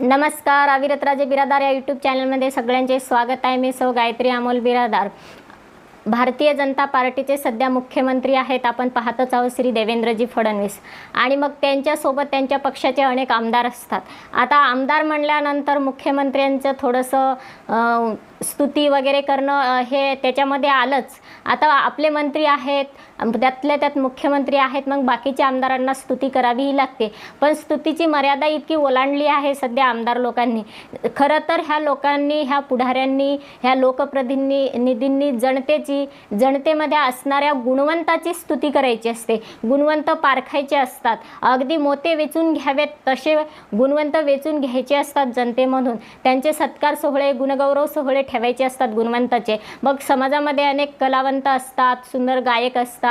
नमस्कार अविरतराजे बिरादार या यूट्यूब चॅनलमध्ये सगळ्यांचे स्वागत आहे. मी सौ गायत्री अमोल बिरादार. भारतीय जनता पार्टीचे सध्या मुख्यमंत्री आहेत आपण पाहतच आहोत श्री देवेंद्रजी फडणवीस. आणि मग त्यांच्यासोबत त्यांच्या पक्षाचे अनेक आमदार असतात. आता आमदार म्हणल्यानंतर मुख्यमंत्र्यांचं थोडंसं स्तुती वगैरे करणं हे त्याच्यामध्ये आलंच. आता आपले मंत्री आहेत त्यातल्या त्यात मुख्यमंत्री आहेत मग बाकीच्या आमदारांना स्तुती करावीही लागते. पण स्तुतीची मर्यादा इतकी ओलांडली आहे सध्या आमदार लोकांनी. खरं तर ह्या लोकांनी ह्या पुढाऱ्यांनी ह्या लोकप्रतिनिधी निधींनी जनतेची जनतेमध्ये असणाऱ्या गुणवंताची स्तुती करायची असते. गुणवंत पारखायचे असतात. अगदी मोते वेचून घ्यावेत तसे गुणवंत वेचून घ्यायचे असतात जनतेमधून. त्यांचे सत्कार सोहळे गुणगौरव सोहळे ठेवायचे असतात गुणवंताचे. मग समाजामध्ये अनेक कलावंत असतात सुंदर गायक असतात.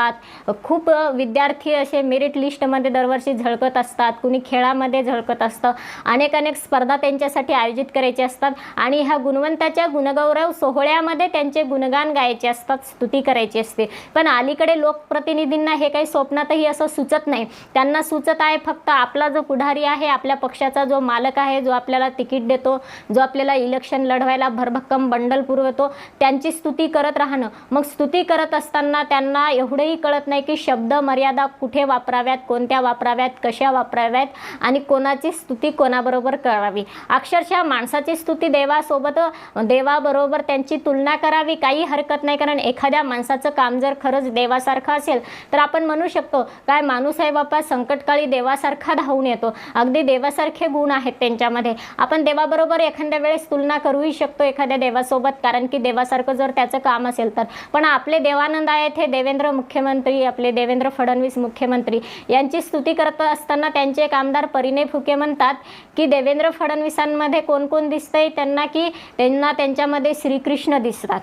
खूप विद्यार्थी असे मेरिट लिस्टमध्ये दरवर्षी झळकत असतात. कुणी खेळामध्ये झळकत असतं. अनेक अनेक स्पर्धा त्यांच्यासाठी आयोजित करायचे असतात. आणि ह्या गुणवंताच्या गुणगौरव सोहळ्यामध्ये त्यांचे गुणगान गायचे असतात. स्तुती करायची असते. पण अलीकडे लोकप्रतिनिधींना हे काही स्वप्नातही असं सुचत नाही. त्यांना सुचत आहे फक्त आपला जो पुढारी आहे आपल्या पक्षाचा जो मालक आहे जो आपल्याला तिकीट देतो जो आपल्याला इलेक्शन लढवायला भरभक्कम बंडल पुरवतो त्यांची स्तुती करत राहणं. मग स्तुती करत असताना त्यांना एवढे एवढंही कळत नाही की शब्द मर्यादा कुठे वापराव्यात कोणत्या वापराव्यात कशा वापराव्यात आणि कोणाची स्तुती कोणाबरोबर करावी. अक्षरशः माणसाची स्तुती देवासोबत देवाबरोबर त्यांची तुलना करावी काही हरकत नाही. कारण एखाद्या माणसाचं काम जर खरंच देवासारखं असेल तर आपण म्हणू शकतो काय माणूस आहे बापा संकटकाळी देवासारखा धावून येतो. अगदी देवासारखे गुण आहेत त्यांच्यामध्ये. आपण देवाबरोबर एखाद्या वेळेस तुलना करूही शकतो एखाद्या देवासोबत. कारण की देवासारखं जर त्याचं काम असेल तर. पण आपले देवानंद आहेत हे देवेंद्र मुख्य मुख्यमंत्री आपले देवेंद्र फडणवीस मुख्यमंत्री यांची स्तुती करत असताना त्यांचे एक आमदार परिणय फुके म्हणतात की देवेंद्र फडणवीसांमध्ये कोण कोण दिसतंय? त्यांना की त्यांना त्यांच्यामध्ये श्रीकृष्ण दिसतात.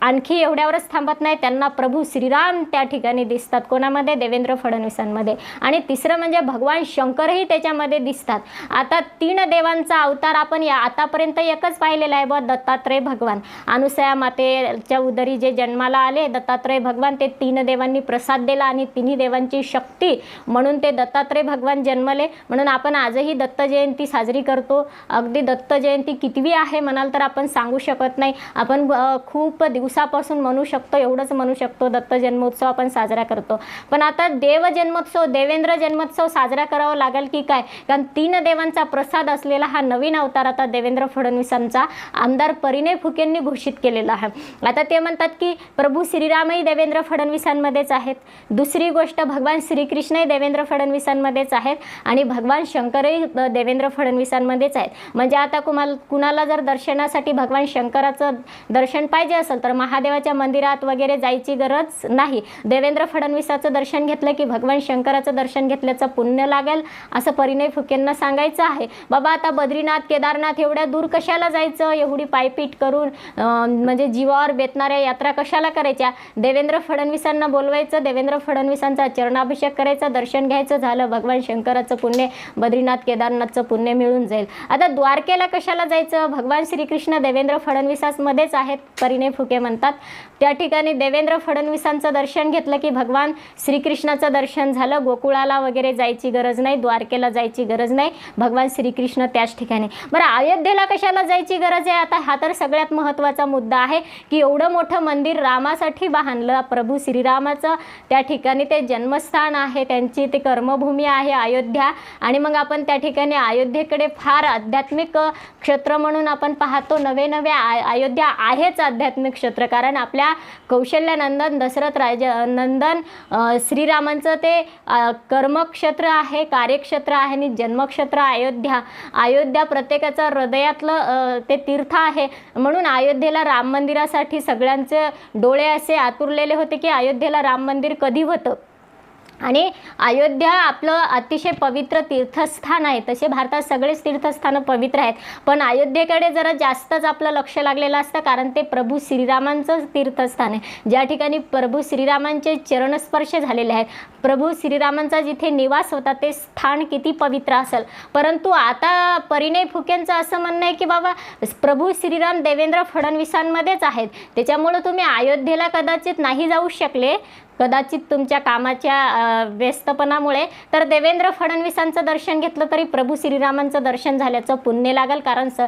आणखी एवढ्यावरच थांबत नाही. त्यांना प्रभू श्रीराम त्या ठिकाणी दिसतात. कोणामध्ये? देवेंद्र फडणवीसांमध्ये. आणि तिसरं म्हणजे भगवान शंकरही त्याच्यामध्ये दिसतात. आता तीन देवांचा अवतार आपण या आतापर्यंत एकच पाहिलेला आहे ब दत्तात्रय भगवान. अनुसया मातेच्या उदरी जे जन्माला आले दत्तात्रय भगवान ते तीन देवांनी प्रसाद दिला आणि तिन्ही देवांची शक्ती म्हणून ते दत्तात्रय भगवान जन्मले. म्हणून आपण आजही दत्त जयंती साजरी करतो. अगदी दत्त जयंती कितवी आहे म्हणाल तर आपण सांगू शकत नाही. आपण खूप दिवस दिवसापासून म्हणू शकतो एवढंच म्हणू शकतो. दत्त जन्मोत्सव आपण साजरा करतो. पण आता देव जन्मोत्सव देवेंद्र जन्मोत्सव साजरा करावा लागेल की काय? कारण तीन देवांचा प्रसाद असलेला हा नवीन अवतार आता देवेंद्र फडणवीसांचा आमदार परिणय फुकेंनी घोषित केलेला आहे. आता ते म्हणतात की प्रभू श्रीरामही देवेंद्र फडणवीसांमध्येच आहेत. दुसरी गोष्ट भगवान श्रीकृष्णही देवेंद्र फडणवीसांमध्येच आहेत आणि भगवान शंकरही देवेंद्र फडणवीसांमध्येच आहेत. म्हणजे आता कुमाल कुणाला जर दर्शनासाठी भगवान शंकराचं दर्शन पाहिजे असेल तर महादेवाच्या मंदिरात वगैरे जायची गरज नाही. देवेंद्र फडणवीसाचं दर्शन घेतलं की भगवान शंकराचं दर्शन घेतल्याचं पुण्य लागेल असं परिणय फुकेंना सांगायचं आहे. बाबा आता बद्रीनाथ केदारनाथ एवढ्या दूर कशाला जायचं? एवढी पायपीट करून म्हणजे जीवावर बेतणाऱ्या यात्रा कशाला करायच्या? देवेंद्र फडणवीसांना बोलवायचं देवेंद्र फडणवीसांचा चरणाभिषेक करायचा दर्शन घ्यायचं झालं. भगवान शंकराचं पुण्य बद्रीनाथ केदारनाथचं पुण्य मिळून जाईल. आता द्वारकेला कशाला जायचं? भगवान श्रीकृष्ण देवेंद्र फडणवीसांमध्येच आहेत परिणय फुके म्हणतात. त्या ठिकाणी देवेंद्र फडणवीसांचं दर्शन घेतलं की भगवान श्रीकृष्णाचं दर्शन झालं. गोकुळाला वगैरे जायची गरज नाही द्वारकेला जायची गरज नाही. भगवान श्रीकृष्ण त्याच ठिकाणी. बरं अयोध्येला कशाला जायची गरज आहे? आता हा तर सगळ्यात महत्त्वाचा मुद्दा आहे की एवढं मोठं मंदिर रामासाठी बांधलं. प्रभू श्रीरामाचं त्या ठिकाणी ते जन्मस्थान आहे. त्यांची ते कर्मभूमी आहे अयोध्या. आणि मग आपण त्या ठिकाणी अयोध्येकडे फार आध्यात्मिक क्षेत्र म्हणून आपण पाहतो. नवे नवे अयोध्या आहेच आध्यात्मिक क्षेत्र. कारण आपल्या कौशल्यनंदन दशरथ राज नंदन श्रीरामांचं ते कर्मक्षेत्र आहे कार्यक्षेत्र आहे आणि जन्मक्षेत्र अयोध्या. अयोध्या प्रत्येकाचं हृदयातलं ते तीर्थ आहे. म्हणून अयोध्येला राम मंदिरासाठी सगळ्यांचे डोळे असे आतुरलेले होते की अयोध्येला राम मंदिर कधी होतं? आणि अयोध्या आपलं अतिशय पवित्र तीर्थस्थान आहे. तसे भारतात सगळेच तीर्थस्थानं पवित्र आहेत. पण अयोध्येकडे जरा जास्तच आपलं लक्ष लागलेलं असतं कारण ते प्रभू श्रीरामांचं तीर्थस्थान आहे. ज्या ठिकाणी प्रभू श्रीरामांचे चरणस्पर्श झालेले आहेत. प्रभू श्रीरामांचा जिथे निवास होता ते स्थान किती पवित्र असेल. परंतु आता परिणय फुकेंचं असं म्हणणं आहे की बाबा प्रभू श्रीराम देवेंद्र फडणवीसांमध्येच आहेत. त्याच्यामुळं तुम्ही अयोध्येला कदाचित नाही जाऊ शकले. कदाचित तुमच्या कामाच्या व्यस्तपणामुळे. तर देवेंद्र फडणवीसांचं दर्शन घेतलं तरी प्रभू श्रीरामांचं दर्शन झाल्याचं पुण्य लागेल. कारण स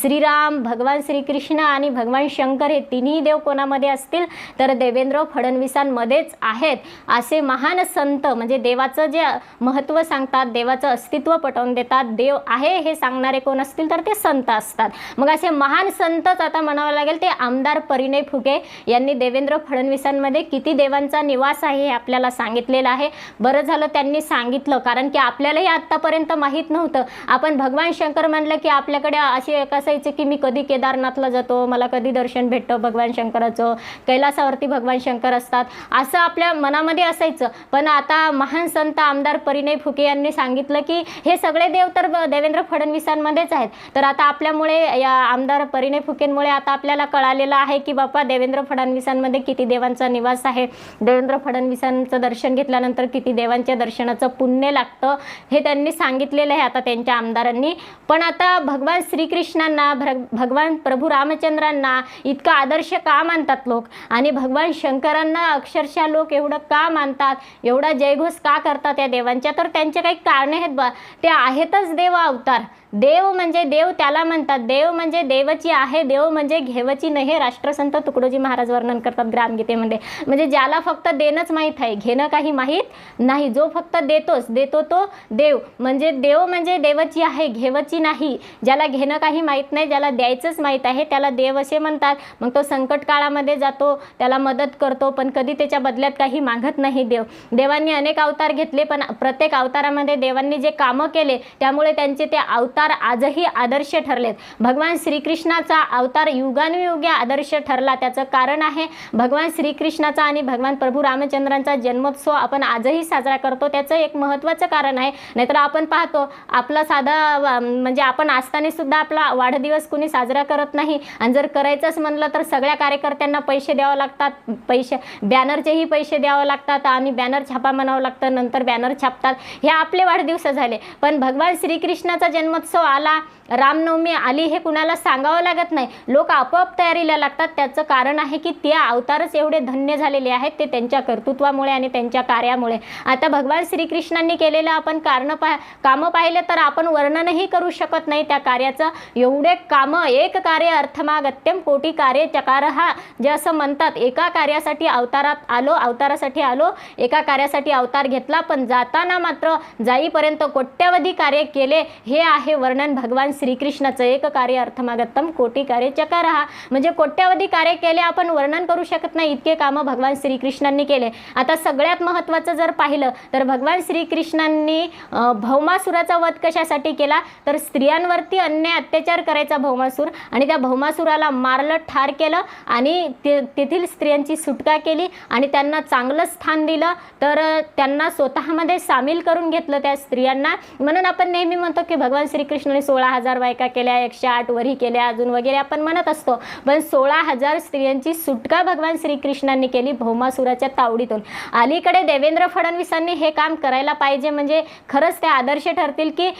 श्रीराम भगवान श्रीकृष्ण आणि भगवान शंकर हे तिन्ही देव कोणामध्ये असतील? तर देवेंद्र फडणवीसांमध्येच आहेत. असे महान संत म्हणजे देवाचं जे महत्त्व सांगतात देवाचं अस्तित्व पटवून देतात देव आहे हे सांगणारे कोण असतील तर ते संत असतात. मग असे महान संतच आता म्हणावं लागेल ते आमदार परिणय फुके यांनी देवेंद्र फडणवीसांमध्ये किती देवांचा निवास आहे हे आपल्याला सांगितलेलं आहे. बरं झालं त्यांनी सांगितलं कारण की आपल्यालाही आत्तापर्यंत माहीत नव्हतं. आपण भगवान शंकर म्हणलं की आपल्याकडे असे एक असायचे की मी कधी केदारनाथला जातो मला कधी दर्शन भेटतं भगवान शंकराचं कैलासावरती भगवान शंकर असतात. असं आपल्या मनामध्ये असायचं. पण आता महान संत आमदार परिणय फुके यांनी सांगितलं की हे सगळे देव तर देवेंद्र फडणवीसांमध्येच आहेत. तर आता आपल्यामुळे या आमदार परिणय फुकेंमुळे आता आपल्याला कळालेलं आहे की बाप्पा देवेंद्र फडणवीसांमध्ये किती देवांचा निवास आहे. देवेंद्र फडणवीसांचं दर्शन घेतल्यानंतर किती देवांच्या दर्शनाचं पुण्य लागतं हे त्यांनी सांगितलेलं आहे आता त्यांच्या आमदारांनी. पण आता भगवान श्रीकृष्णांना भगवान प्रभू रामचंद्रांना इतकं आदर्श का मानतात लोक? आणि भगवान शंकरांना अक्षरशः लोक एवढं का मानतात? एवढा जयघोष का करतात या देवांच्या? तर त्यांचे काही कारणे आहेत बा. ते आहेतच देव अवतार. देव म्हणजे देव त्याला म्हणतात. देव म्हणजे देवची आहे देव म्हणजे घेवची नाही. राष्ट्रसंत तुकडोजी महाराज वर्णन करतात ग्रामगीतेमध्ये. म्हणजे ज्याला फक्त देणंच माहीत आहे घेणं काही माहीत नाही. जो फक्त देतोच देतो तो देव. म्हणजे देव म्हणजे देवची आहे घेवची नाही. ज्याला घेणं काही माहीत नाही ज्याला द्यायचंच माहीत आहे त्याला देव असे म्हणतात. मग तो संकट काळामध्ये जातो त्याला मदत करतो पण कधी त्याच्या बदल्यात काही मागत नाही देव. देवांनी अनेक अवतार घेतले पण प्रत्येक अवतारामध्ये देवांनी जे कामं केले त्यामुळे त्यांचे ते अवतार आजही आदर्श ठरलेत. भगवान श्रीकृष्णाचा अवतार युगानुयुगे आदर्श ठरला. त्याचं कारण आहे भगवान श्रीकृष्णाचा आणि भगवान प्रभू रामचंद्रांचा जन्मोत्सव आपण आजही साजरा करतो. त्याचं एक महत्त्वाचं कारण आहे. नाहीतर आपण पाहतो आपला साधा म्हणजे आपण असताना सुद्धा आपला वाढदिवस कुणी साजरा करत नाही. आणि जर करायचंच म्हणलं तर सगळ्या कार्यकर्त्यांना पैसे द्यावं लागतात. पैसे बॅनरचेही पैसे द्यावं लागतात आणि बॅनर छापा म्हणावं लागतं. नंतर बॅनर छापतात. हे आपले वाढदिवस झाले. पण भगवान श्रीकृष्णाचा जन्मोत्सव आला रामनवमी आली हे कुणाला सांगावं लागत नाही. लोक आपोआप तयारीला लागतात. त्याचं कारण आहे की ते अवतारच एवढे धन्य झालेले आहेत ते त्यांच्या कर्तृत्वामुळे आणि त्यांच्या कार्यामुळे. आता भगवान श्रीकृष्णांनी केलेलं आपण कारण पा कामं पाहिले तर आपण वर्णनही करू शकत नाही त्या कार्याचं. एवढे कामं एक कार्य अर्थमागत्यम कोटी कार्य चकार हा जे असं म्हणतात एका कार्यासाठी अवतारात आलो अवतारासाठी आलो एका कार्यासाठी अवतार घेतला पण जाताना मात्र जाईपर्यंत कोट्यवधी कार्य केले हे आहे वर्णन भगवान श्रीकृष्णाचं एक कार्य अर्थमागत्तम कोटी कार्य चकार. हा म्हणजे कोट्यावधी कार्य केले आपण वर्णन करू शकत नाही. इतके कामं भगवान श्रीकृष्णांनी केले. आता सगळ्यात महत्त्वाचं जर पाहिलं तर भगवान श्रीकृष्णांनी भौमासुराचा वध कशासाठी केला? तर स्त्रियांवरती अन्याय अत्याचार करायचा भौमासूर आणि त्या भौमासुराला मारलं ठार केलं आणि ते तेथील स्त्रियांची सुटका केली आणि त्यांना चांगलं स्थान दिलं. तर त्यांना स्वतःमध्ये सामील करून घेतलं त्या स्त्रियांना. म्हणून आपण नेहमी म्हणतो की भगवान श्रीकृष्णाने सोळा हजार बायका केल्या एकशे आठ वरी केल्या अजून वगैरे आपण म्हणत असतो. पण सोळा हजार स्त्रियांची सुटका भगवान श्रीकृष्णांनी केली भौमासुराच्या तावडीतून. अलीकडे देवेंद्र फडणवीसांनी हे काम करायला पाहिजे म्हणजे खरंच ते आदर्श ठरतील की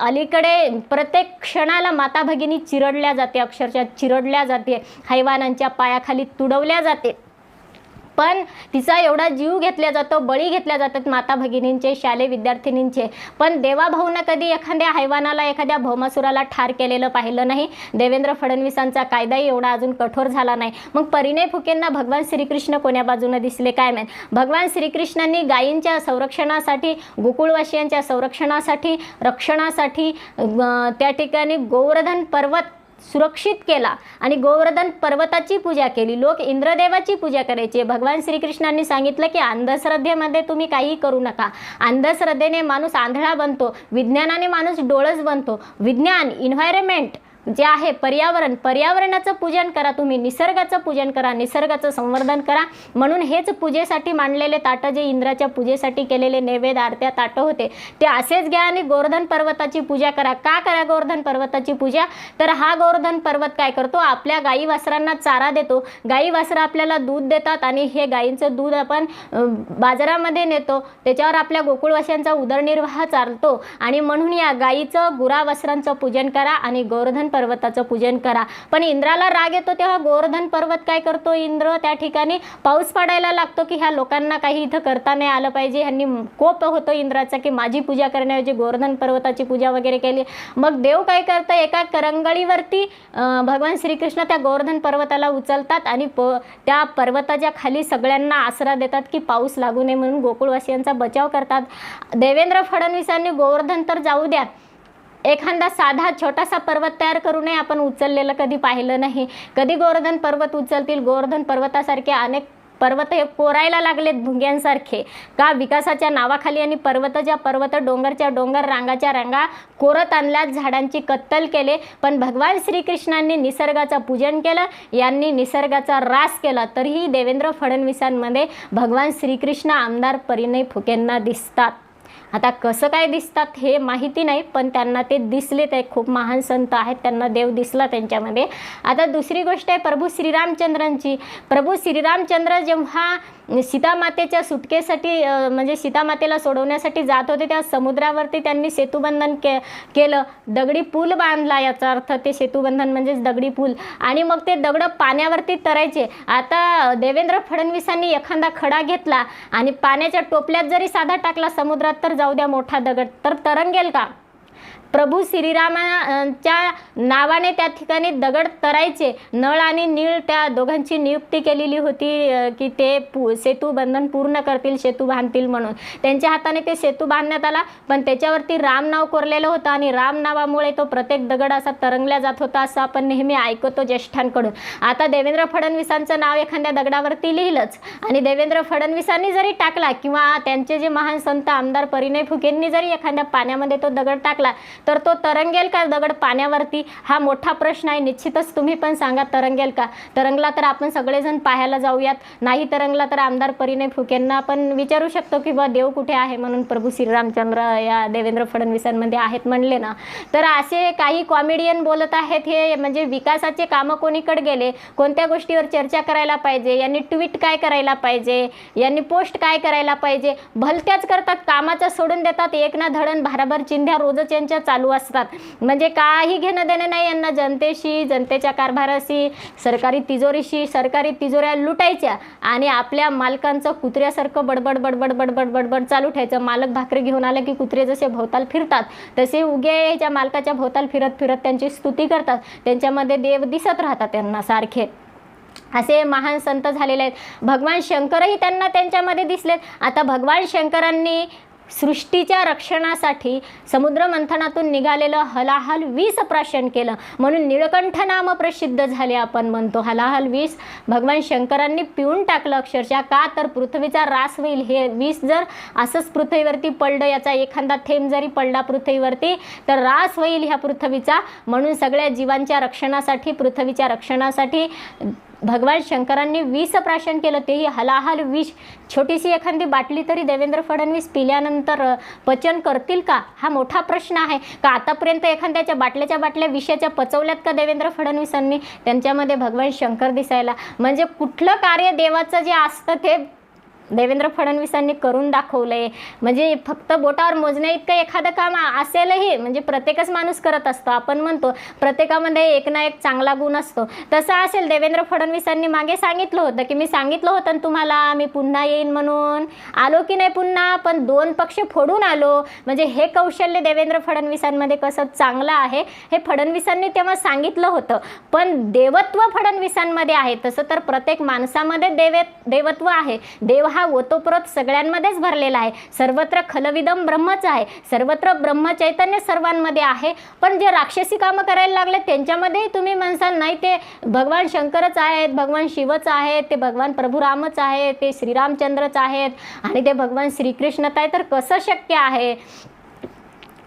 अलीकडे प्रत्येक क्षणाला माता भगिनी चिरडल्या जाते अक्षरशः चिरडल्या जाते हैवानांच्या पायाखाली तुडवल्या जाते. पण तिचा एवढा जीव घेतला जातो बळी घेतल्या जातात माता भगिनींचे शालेय विद्यार्थिनींचे. पण देवाभाऊनं कधी एखाद्या हैवानाला एखाद्या भौमासुराला ठार केलेलं पाहिलं नाही? देवेंद्र फडणवीसांचा कायदाही एवढा अजून कठोर झाला नाही. मग परिणय फुकेंना भगवान श्रीकृष्ण कोण्या बाजूने दिसले? काय माहीत? भगवान श्रीकृष्णांनी गायींच्या संरक्षणासाठी गोकुळवासियांच्या संरक्षणासाठी रक्षणासाठी त्या ठिकाणी गोवर्धन पर्वत सुरक्षित केला आणि गोवर्धन पर्वताची पूजा केली. लोक इंद्रदेवाची पूजा करायचे. भगवान श्रीकृष्णांनी सांगितलं की अंधश्रद्धेमध्ये तुम्ही काहीही करू नका. अंधश्रद्धेने माणूस आंधळा बनतो. विज्ञानाने माणूस डोळस बनतो. विज्ञान इन्व्हायरमेंट जे आहे पर्यावरण पर्यावरणाचं पूजन करा तुम्ही निसर्गाचं पूजन करा निसर्गाचं संवर्धन करा. म्हणून हेच पूजेसाठी मांडलेले ताटं जे इंद्राच्या पूजेसाठी केलेले नैवेद्य आरत्या ताटं होते ते असेच घ्या आणि गोवर्धन पर्वताची पूजा करा. का करा गोवर्धन पर्वताची पूजा? तर हा गोवर्धन पर्वत काय करतो? आपल्या गाई वासरांना चारा देतो. गाई वासरं आपल्याला दूध देतात आणि हे गाईंचं दूध आपण बाजारामध्ये नेतो. त्याच्यावर आपल्या गोकुळवासियांचा उदरनिर्वाह चालतो. आणि म्हणून या गाईचं गुरा वस्त्रांचं पूजन करा आणि गोवर्धन पर्वताचं पूजन करा. पण इंद्राला राग येतो तेव्हा गोवर्धन पर्वत काय करतो? इंद्र त्या ठिकाणी पाऊस पडायला लागतो की ह्या लोकांना काही इथं करता नाही आलं पाहिजे. ह्यांनी कोप होतो इंद्राचा की माझी पूजा करण्याऐवजी गोवर्धन पर्वताची पूजा वगैरे केली. मग देव काय करतं? एका करंगळीवरती भगवान श्रीकृष्ण त्या गोवर्धन पर्वताला उचलतात आणि प त्या पर्वताच्या खाली सगळ्यांना आसरा देतात की पाऊस लागू नये म्हणून गोकुळवासियांचा बचाव करतात. देवेंद्र फडणवीसांनी गोवर्धन तर जाऊ द्या. एखादा साधा छोटासा पर्वत तयार करू नये आपण उचललेलं कधी पाहिलं नाही. कधी गोवर्धन पर्वत उचलतील? गोवर्धन पर्वतासारखे अनेक पर्वत हे कोरायला लागलेत भुंग्यांसारखे. का? विकासाच्या नावाखाली आणि पर्वतच्या पर्वत डोंगरच्या डोंगर रांगाच्या रांगा कोरत आणल्यात झाडांची कत्तल केले. पण भगवान श्रीकृष्णांनी निसर्गाचं पूजन केलं यांनी निसर्गाचा रास केला. तरीही देवेंद्र फडणवीसांमध्ये भगवान श्रीकृष्ण आमदार परिणय फुकेंना दिसतात. आता कसं काय दिसतात हे माहिती नाही पण त्यांना ते दिसले ते खूप महान संत आहेत त्यांना देव दिसला त्यांच्यामध्ये. आता दुसरी गोष्ट आहे प्रभू श्रीरामचंद्रांची. प्रभू श्रीरामचंद्र जेव्हा म्हणजे सीतामातेच्या सुटकेसाठी म्हणजे सीतामातेला सोडवण्यासाठी जात होते त्या समुद्रावरती त्यांनी सेतुबंधन के केलं. दगडी पूल बांधला याचा अर्थ ते सेतुबंधन म्हणजेच दगडी पूल. आणि मग ते दगड पाण्यावरती तरायचे. आता देवेंद्र फडणवीसांनी एखादा खडा घेतला आणि पाण्याच्या टोपल्यात जरी साधा टाकला समुद्रात तर जाऊ द्या मोठा दगड. तर तरंगेल का? प्रभू श्रीरामाच्या नावाने त्या ठिकाणी दगड तरायचे. नळ आणि नीळ त्या दोघांची नियुक्ती केलेली होती की ते पू सेतू बंधन पूर्ण करतील सेतू बांधतील म्हणून. त्यांच्या हाताने ते सेतू बांधण्यात आला पण त्याच्यावरती राम नाव कोरलेलं होतं आणि राम नावामुळे तो प्रत्येक दगड असा तरंगला जात होता असं आपण नेहमी ऐकतो ज्येष्ठांकडून. आता देवेंद्र फडणवीसांचं नाव एखाद्या दगडावरती लिहिलंच. आणि देवेंद्र फडणवीसांनी जरी टाकला किंवा त्यांचे जे महान संत आमदार परिणय फुकेंनी जरी एखाद्या पाण्यामध्ये तो दगड टाकला तर तो तरंगेल का दगड पाण्यावरती? हा मोठा प्रश्न आहे. निश्चितच तुम्ही पण सांगा तरंगेल का? तरंगला तर आपण सगळेजण पाहायला जाऊयात. नाही तरंगला तर आमदार परिणय फुकेंना आपण विचारू शकतो की बा देव कुठे आहे? म्हणून प्रभू श्रीरामचंद्र या देवेंद्र फडणवीसांमध्ये आहेत म्हणले ना. तर असे काही कॉमेडियन बोलत आहेत हे म्हणजे विकासाचे कामं कोणीकडे गेले? कोणत्या गोष्टीवर चर्चा करायला पाहिजे? यांनी ट्विट काय करायला पाहिजे? यांनी पोस्ट काय करायला पाहिजे? भलत्याच करतात कामाचं सोडून देतात. एक ना धडण भाराभर चिंध्या रोजच यांच्या चालू असतात. म्हणजे काही घेणं देणं नाही यांना. जनतेशी जनतेच्या कारभाराशी सरकारी तिजोरीशी सरकारी तिजोऱ्या लुटायच्या आणि आपल्या मालकांचं कुत्र्यासारखं बडबड बडबड बडबड बडबड चालू ठेवायचं. मालक भाकरी घेऊन आलं की कुत्रे जसे भोवताल फिरतात तसे उगे ज्या मालकाच्या भोवताल फिरत फिरत त्यांची स्तुती करतात. त्यांच्यामध्ये देव दिसत राहतात त्यांना सारखे. असे महान संत झालेले आहेत. भगवान शंकरही त्यांना त्यांच्यामध्ये दिसलेत. आता भगवान शंकरांनी सृष्टीच्या रक्षणासाठी समुद्रमंथनातून निघालेलं हलाहल वीस प्राशन केलं. म्हणून निळकंठ नाम प्रसिद्ध झाले आपण म्हणतो. हलाहल वीस भगवान शंकरांनी पिऊन टाकलं अक्षरशः. का तर पृथ्वीचा रास होईल हे वीस जर असंच पृथ्वीवरती पडलं याचा एखादा थेंब जरी पडला पृथ्वीवरती तर रास होईल ह्या पृथ्वीचा. म्हणून सगळ्या जीवांच्या रक्षणासाठी पृथ्वीच्या रक्षणासाठी भगवान शंकरांनी विष प्राशन केलं तेही हलाहल विष. छोटीशी एखादी बाटली तरी देवेंद्र फडणवीस पिल्यानंतर पचन करतील का? हा मोठा प्रश्न आहे. का आतापर्यंत एखाद्याच्या बाटल्याच्या बाटल्या विषयाच्या पचवल्यात का देवेंद्र फडणवीसांनी? त्यांच्यामध्ये भगवान शंकर दिसायला. म्हणजे कुठलं कार्य देवाचं जे असतं ते देवेंद्र फडणवीसांनी करून दाखवलंय म्हणजे फक्त बोटावर मोजण्या इतकं एखादं काम असेलही म्हणजे प्रत्येकच माणूस करत असतो. आपण म्हणतो प्रत्येकामध्ये एक ना एक चांगला गुण असतो. तसं असेल देवेंद्र फडणवीसांनी मागे सांगितलं होतं की मी सांगितलं होतं तुम्हाला मी पुन्हा येईन म्हणून. आलो की नाही पुन्हा पण दोन पक्ष फोडून आलो. म्हणजे हे कौशल्य देवेंद्र फडणवीसांमध्ये कसं चांगलं आहे हे फडणवीसांनी तेव्हा सांगितलं होतं. पण देवत्व फडणवीसांमध्ये आहे. तसं तर प्रत्येक माणसामध्ये देवे देवत्व आहे. देव हा ओतोप्रोत सगळ्यांमध्येच भरलेला आहे. सर्वत्र खलविदम ब्रह्मच आहे. सर्वत्र ब्रह्मचैतन्य सर्वांमध्ये आहे. पण जे राक्षसी कामं करायला लागले त्यांच्यामध्येही तुम्ही म्हणसाल नाही ते भगवान शंकरच आहेत भगवान शिवच आहेत ते भगवान प्रभुरामच आहेत ते श्रीरामचंद्रच आहेत आणि ते भगवान श्रीकृष्णच आहे तर कसं शक्य आहे?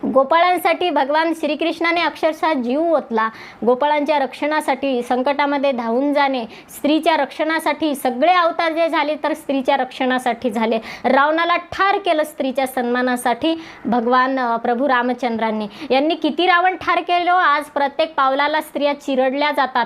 गोपाळांसाठी भगवान श्रीकृष्णाने अक्षरशः जीव ओतला. गोपाळांच्या रक्षणासाठी संकटामध्ये धावून जाणे स्त्रीच्या रक्षणासाठी सगळे अवतार जे झाले तर स्त्रीच्या रक्षणासाठी झाले. रावणाला ठार केलं स्त्रीच्या सन्मानासाठी भगवान प्रभू रामचंद्रांनी. यांनी किती रावण ठार केलो आज प्रत्येक पावलाला स्त्रिया चिरडल्या जातात.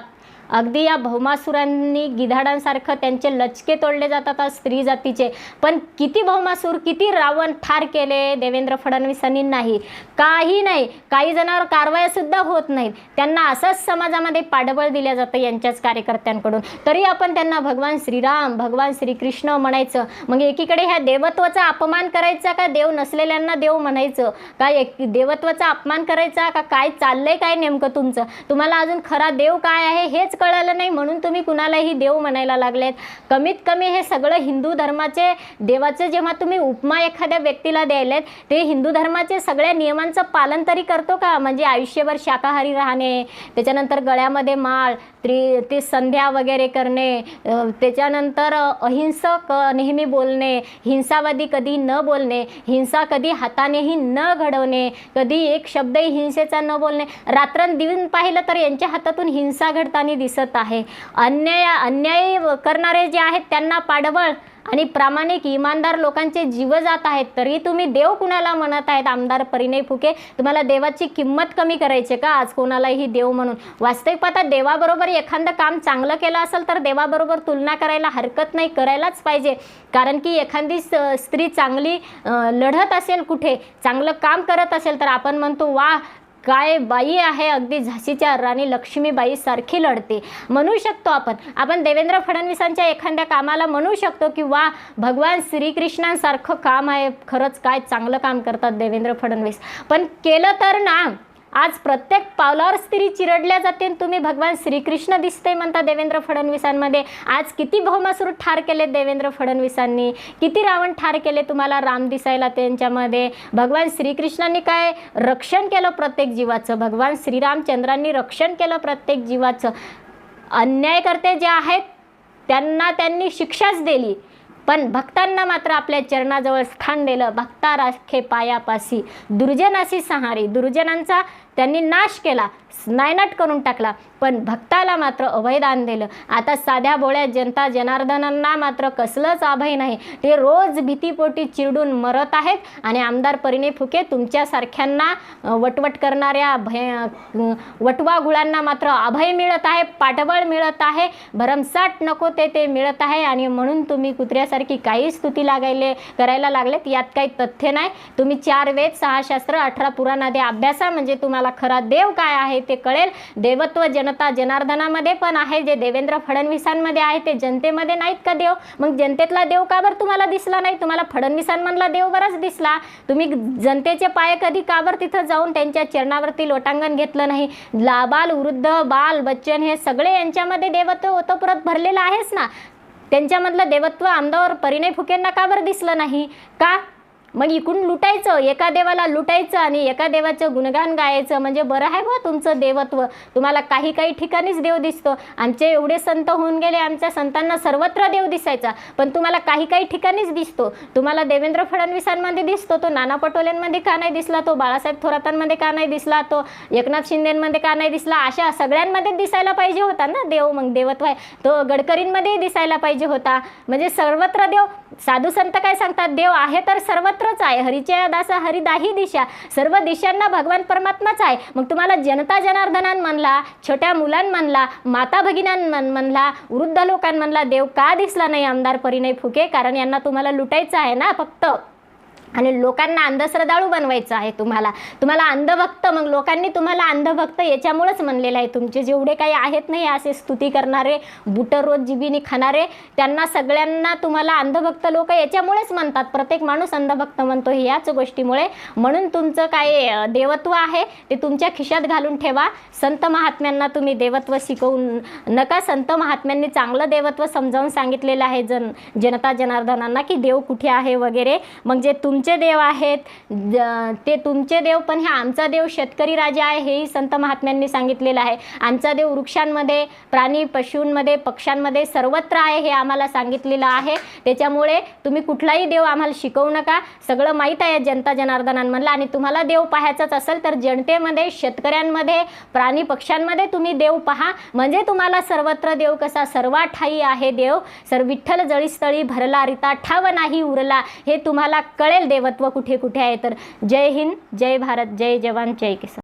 अगदी या भौमासुरांनी गिधाडांसारखं त्यांचे लचके तोडले जातात आज स्त्री जातीचे. पण किती भौमासूर किती रावण ठार केले देवेंद्र फडणवीसांनी नाही काही नाही काही जणांवर कारवायासुद्धा होत नाहीत. त्यांना असंच समाजामध्ये पाठबळ दिलं जातं यांच्याच कार्यकर्त्यांकडून. तरी आपण त्यांना भगवान श्रीराम भगवान श्रीकृष्ण म्हणायचं मग एकीकडे ह्या देवत्वाचा अपमान करायचा का? देव नसलेल्यांना देव म्हणायचं. का एक देवत्वाचा अपमान करायचा? का काय चाललंय काय नेमकं तुमचं? तुम्हाला अजून खरा देव काय आहे हेच कळालं नाही म्हणून तुम्ही कुणालाही देव म्हणायला लागलेत. कमीत कमी हे सगळं हिंदू धर्माचे देवाचं जेव्हा तुम्ही उपमा एखाद्या व्यक्तीला द्यायलेत ते हिंदू धर्माचे सगळ्या नियमांचं पालन तरी करतो का? म्हणजे आयुष्यभर शाकाहारी राहणे त्याच्यानंतर गळ्यामध्ये माळ त्रि ते संध्या वगैरे करणे त्याच्यानंतर अहिंसक नेहमी बोलणे हिंसावादी कधी न बोलणे हिंसा कधी हातानेही न घडवणे कधी एक शब्दही हिंसेचा न बोलणे. रात्रंदिवस पाहिलं तर यांच्या हातातून हिंसा घडताना दिसत आहे. अन्याय अन्याय करणारे जे आहेत त्यांना पाठबळ आणि प्रामाणिक इमानदार लोकांचे जीव जात आहेत. तरी तुम्ही देव कुणाला म्हणत आहेत? आमदार परिणय फुके तुम्हाला देवाची किंमत कमी करायची का? आज कोणालाही देव म्हणून. वास्तविक पाहता देवाबरोबर एखादं काम चांगलं केलं असेल तर देवाबरोबर तुलना करायला हरकत नाही करायलाच पाहिजे. कारण की एखादी स्त्री चांगली लढत असेल कुठे चांगलं काम करत असेल तर आपण म्हणतो वा काय बाई आहे? अगदी झाशीच्या राणी लक्ष्मीबाई सारखी लढते. म्हणू शकतो आपण. आपण देवेंद्र फडणवीसांच्या एखाद्या कामाला म्हणू शकतो की वा भगवान श्रीकृष्णांसारखं काम आहे. खरंच काय चांगलं काम करतात देवेंद्र फडणवीस. पण केलं तर ना आज प्रत्येक पावलावर स्त्री चिरडल्या जाते आणि तुम्ही भगवान श्रीकृष्ण दिसते म्हणता देवेंद्र फडणवीसांमध्ये. आज किती भौमासूर ठार केले देवेंद्र फडणवीसांनी. किती रावण ठार केले तुम्हाला राम दिसायला त्यांच्यामध्ये. भगवान श्रीकृष्णांनी काय रक्षण केलं प्रत्येक जीवाचं? भगवान श्रीरामचंद्रांनी रक्षण केलं प्रत्येक जीवाचं? अन्यायकर्ते जे आहेत त्यांना त्यांनी शिक्षाच दिली. पण भक्तांना मात्र आपल्या चरणाजवळ स्थान दिलं. भक्ता राखे पायापासी दुर्जनासी सहारी. दुर्जनांचा त्यांनी नाश केला स्नायनाट करून टाकला पण भक्ताला मात्र अभयदान दिलं. आता साध्या बोळ्या जनता जनार्दनांना मात्र कसलंच अभय नाही. ते रोज भीतीपोटी चिरडून मरत आहेत आणि आमदार परिणय फुके तुमच्यासारख्यांना वटवट करणाऱ्या भय अ, वटवाघुळांना मात्र अभय मिळत आहे पाठबळ मिळत आहे. भरमसाट नको ते ते मिळत आहे आणि म्हणून तुम्ही कुत्र्यासारखी काही स्तुती लागायले करायला लागलेत यात काही तथ्य नाही. तुम्ही चार वेद सहा शास्त्र अठरा पुराणादे अभ्यासा म्हणजे तुम्हाला खरा देव काय आहे ते कळेल. देवत्व जनता जनार्दनामध्ये पण आहे. जे देवेंद्र फडणवीसांमध्ये आहे ते जनतेमध्ये नाहीत का देव? मग जनतेतला देव का बरं तुम्हाला दिसला नाही? तुम्हाला फडणवीसांमधला देव बराच दिसला. तुम्ही जनतेचे पाय कधी का बरं तिथं जाऊन त्यांच्या चरणावरती लोटांगण घेतलं नाही? लाबाल वृद्ध बाल बच्चन हे सगळे यांच्यामध्ये देवत्व ओतप्रत भरलेलं आहेच ना? त्यांच्यामधलं देवत्व आमदार परिणय फुकेंना का बरं दिसलं नाही? का? मग इकडून लुटायचं एका देवाला लुटायचं आणि एका देवाचं गुणगान गायचं म्हणजे बरं आहे बा तुमचं देवत्व. तुम्हाला काही काही ठिकाणीच देव दिसतो. आमचे एवढे संत होऊन गेले आमच्या संतांना सर्वत्र देव दिसायचा. पण तुम्हाला काही काही ठिकाणीच दिसतो. तुम्हाला देवेंद्र फडणवीसांमध्ये दिसतो तो नाना पटोलेंमध्ये का नाही दिसला तो बाळासाहेब थोरातांमध्ये का नाही दिसला तो एकनाथ शिंदेमध्ये का नाही दिसला अशा सगळ्यांमध्ये दिसायला पाहिजे होता ना देव मग देवत्व आहे. तो गडकरींमध्येही दिसायला पाहिजे होता. म्हणजे सर्वत्र देव साधू संत काय सांगतात? देव आहे तर सर्वत्रच आहे. हरीच्या दासा हरिदाही दिशा. सर्व दिशांना भगवान परमात्माच आहे. मग तुम्हाला जनता जनार्दनान म्हणला छोट्या मुलांमधला माता भगिनां म्हणला वृद्ध लोकांमधला देव का दिसला नाही आमदार परिणय फुके? कारण यांना तुम्हाला लुटायचं आहे ना फक्त. आणि लोकांना अंधश्रद्धाळू बनवायचं आहे तुम्हाला. तुम्हाला अंधभक्त मग लोकांनी तुम्हाला अंधभक्त याच्यामुळेच म्हणलेलं आहे. तुमचे जेवढे काही आहेत नाही असे स्तुती करणारे बुटर रोज जिबीने खाणारे त्यांना सगळ्यांना तुम्हाला अंधभक्त लोक याच्यामुळेच म्हणतात. प्रत्येक माणूस अंधभक्त म्हणतो हे याच गोष्टीमुळे. म्हणून तुमचं काय देवत्व आहे ते तुमच्या खिशात घालून ठेवा. संत महात्म्यांना तुम्ही देवत्व शिकवून नका. संत महात्म्यांनी चांगलं देवत्व समजावून सांगितलेलं आहे जन जनता जनार्दनांना की देव कुठे आहे वगैरे. मग जे तुम तुमचे देव आहेत. ज- ते तुमचे देव पण हे आमचा देव शेतकरी राजा आहे हेही संत महात्म्यांनी सांगितलेलं आहे. आमचा देव वृक्षांमध्ये प्राणी पशूंमध्ये पक्ष्यांमध्ये सर्वत्र आहे हे आम्हाला सांगितलेलं आहे. त्याच्यामुळे तुम्ही कुठलाही देव आम्हाला शिकवू नका. सगळं माहीत आहे जनता जनार्दनांमधलं. आणि तुम्हाला देव पाहायचाच असेल तर जनतेमध्ये शेतकऱ्यांमध्ये प्राणी पक्ष्यांमध्ये तुम्ही देव पहा. म्हणजे तुम्हाला सर्वत्र देव कसा सर्वात ठाई आहे देव. सर विठ्ठल जळीस्थळी भरला रिता ठाव नाही उरला हे तुम्हाला कळेल देवत्व कुठे कुठे आहे? तर जय हिंद जय भारत जय जवान जय किसान.